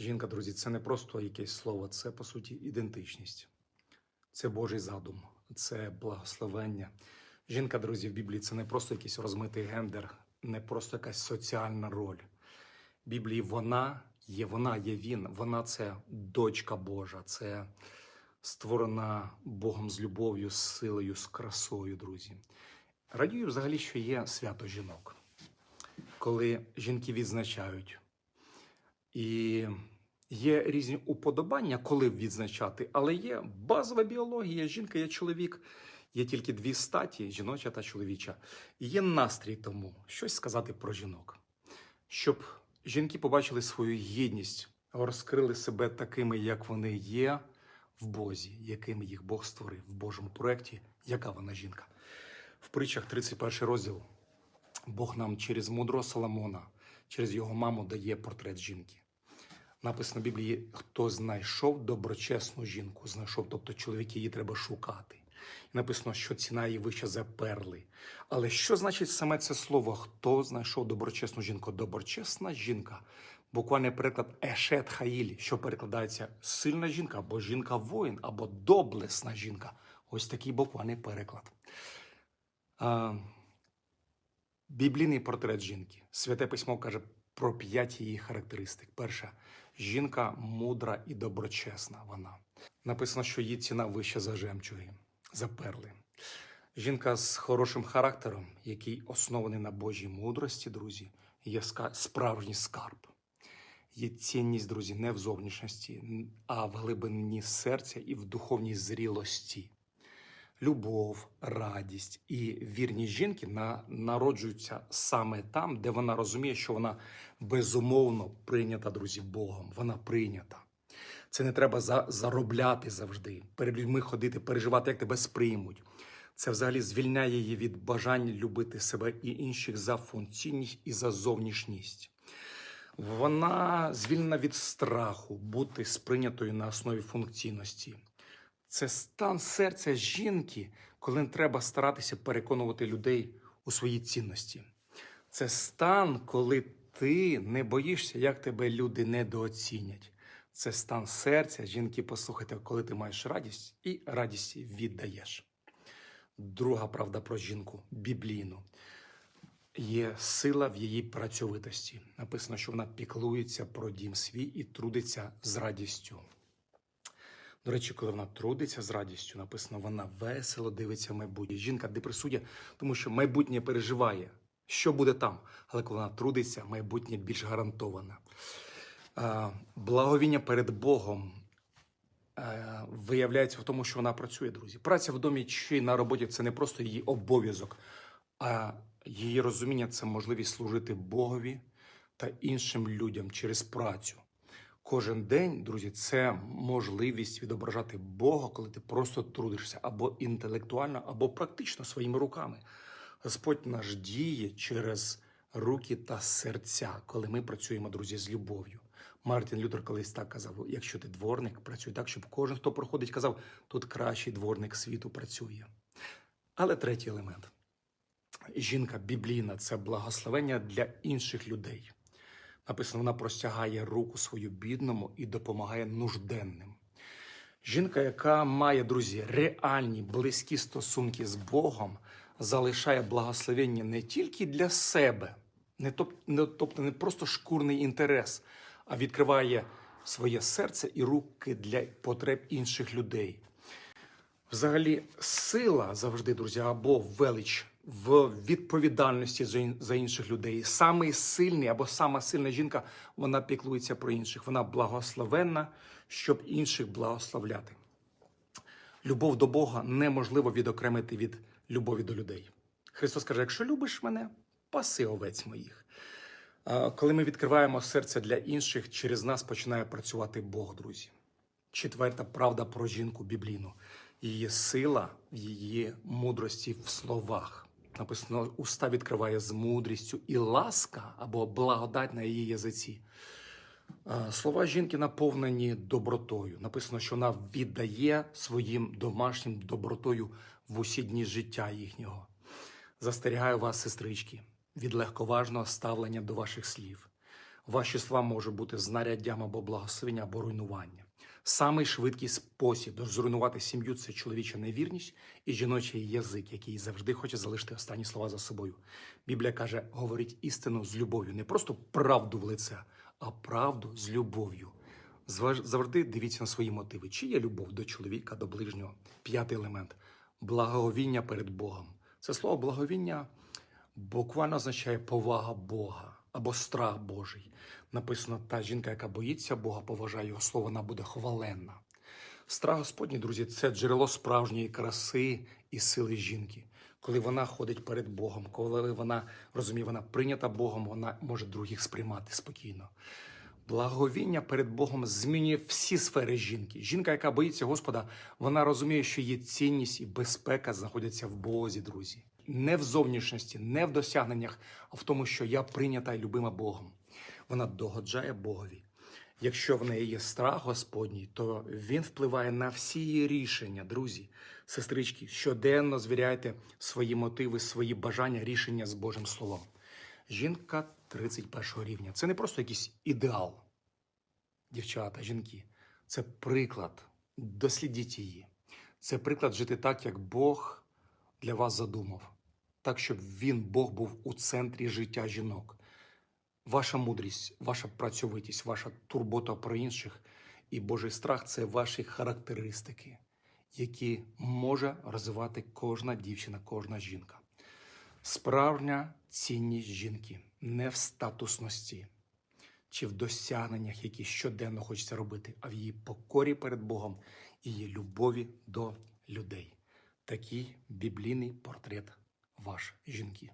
Жінка, друзі, це не просто якесь слово, це по суті ідентичність. Це Божий задум, це благословення. Жінка, друзі, в Біблії це не просто якийсь розмитий гендер, не просто якась соціальна роль. В Біблії вона є, вона є він, вона це дочка Божа, це створена Богом з любов'ю, з силою, з красою, друзі. Радію взагалі, що є свято жінок, коли жінки відзначають. І є різні уподобання, коли відзначати, але є базова біологія, жінка є чоловік, є тільки дві статі жіноча та чоловіча. І є настрій тому щось сказати про жінок, щоб жінки побачили свою гідність, розкрили себе такими, як вони є в Бозі, якими їх Бог створив в Божому проєкті, яка вона жінка. В притчах 31 розділ Бог нам через мудро Соломона, через його маму дає портрет жінки. Написано в Біблії, хто знайшов доброчесну жінку, знайшов, тобто чоловік її треба шукати. І написано, що ціна її вища за перли. Але що значить саме це слово? Хто знайшов доброчесну жінку? Доброчесна жінка. Буквальний переклад ешет хаїлі, що перекладається сильна жінка, або жінка воїн, або доблесна жінка. Ось такий буквальний переклад. А, біблійний портрет жінки. Святе письмо каже про п'ять її характеристик. Перша жінка мудра і доброчесна. Вона написано, що її ціна вища за жемчуги, за перли. Жінка з хорошим характером, який оснований на Божій мудрості, друзі, є справжній скарб. Є цінність, друзі, не в зовнішності, а в глибині серця і в духовній зрілості. Любов, радість і вірність жінки на, народжуються саме там, де вона розуміє, що вона безумовно прийнята, друзі, Богом. Вона прийнята. Це не треба за, заробляти завжди, перед людьми ходити, переживати, як тебе сприймуть. Це взагалі звільняє її від бажання любити себе і інших за функційність і за зовнішність. Вона звільнена від страху бути сприйнятою на основі функційності. Це стан серця жінки, коли треба старатися переконувати людей у своїй цінності. Це стан, коли ти не боїшся, як тебе люди недооцінять. Це стан серця, жінки, послухайте, коли ти маєш радість і радість віддаєш. Друга правда про жінку біблійну. Є сила в її працьовитості. Написано, що вона піклується про дім свій і трудиться з радістю. До речі, коли вона трудиться з радістю, написано, вона весело дивиться в майбутнє. Жінка депресує, тому що майбутнє переживає, що буде там. Але коли вона трудиться, майбутнє більш гарантоване. Благовіння перед Богом е, виявляється в тому, що вона працює, друзі. Праця в домі чи на роботі це не просто її обов'язок, а її розуміння це можливість служити Богові та іншим людям через працю. Кожен день, друзі, це можливість відображати Бога, коли ти просто трудишся або інтелектуально, або практично своїми руками. Господь наш діє через руки та серця, коли ми працюємо, друзі, з любов'ю. Мартін Лютер колись так казав: якщо ти дворник, працюй так, щоб кожен, хто проходить, казав, тут кращий дворник світу працює. Але третій елемент. Жінка біблійна це благословення для інших людей. Написано, вона простягає руку свою бідному і допомагає нужденним. Жінка, яка має, друзі, реальні близькі стосунки з Богом, залишає благословення не тільки для себе, не тобто не просто шкурний інтерес, а відкриває своє серце і руки для потреб інших людей. Взагалі, сила завжди, друзі, або велич в відповідальності за інших людей. Самий сильний або сама сильна жінка, вона піклується про інших. Вона благословенна, щоб інших благословляти. Любов до Бога неможливо відокремити від любові до людей. Христос каже: якщо любиш мене, паси овець моїх. Коли ми відкриваємо серце для інших, через нас починає працювати Бог, друзі. Четверта правда про жінку біблійну. Її сила в її мудрості в словах. Написано, уста відкриває з мудрістю і ласка або благодать на її язиці. Слова жінки наповнені добротою. Написано, що вона віддає своїм домашнім добротою в усі дні життя їхнього. Застерігаю вас, сестрички, від легковажного ставлення до ваших слів. Ваші слова можуть бути знаряддям або благословення, або руйнування. Самий швидкий спосіб зруйнувати сім'ю це чоловіча невірність і жіночий язик, який завжди хоче залишити останні слова за собою. Біблія каже: говоріть істину з любов'ю, не просто правду в лице, а правду з любов'ю. Завжди дивіться на свої мотиви. Чи є любов до чоловіка, до ближнього? П'ятий елемент благовіння перед Богом. Це слово благовіння буквально означає повага Бога або страх Божий. Написано, та жінка, яка боїться Бога, поважає його слово, вона буде хваленна. Страх Господній, друзі, це джерело справжньої краси і сили жінки. Коли вона ходить перед Богом, коли вона розуміє, вона прийнята Богом, вона може других сприймати спокійно. Благовіння перед Богом змінює всі сфери жінки. Жінка, яка боїться Господа, вона розуміє, що її цінність і безпека знаходяться в Бозі, друзі. Не в зовнішності, не в досягненнях, а в тому, що я прийнята і любима Богом. Вона догоджає Богові. Якщо в неї є страх Господній, то він впливає на всі її рішення, друзі, сестрички. Щоденно звіряйте свої мотиви, свої бажання, рішення з Божим Словом. Жінка 31 рівня. Це не просто якийсь ідеал, дівчата, жінки. Це приклад. Дослідіть її. Це приклад жити так, як Бог для вас задумав. Так, щоб він, Бог, був у центрі життя жінок. Ваша мудрість, ваша працьовитість, ваша турбота про інших і Божий страх це ваші характеристики, які може розвивати кожна дівчина, кожна жінка. Справжня цінність жінки не в статусності чи в досягненнях, які щоденно хочеться робити, а в її покорі перед Богом і її любові до людей. Такий біблійний портрет ваш жінки.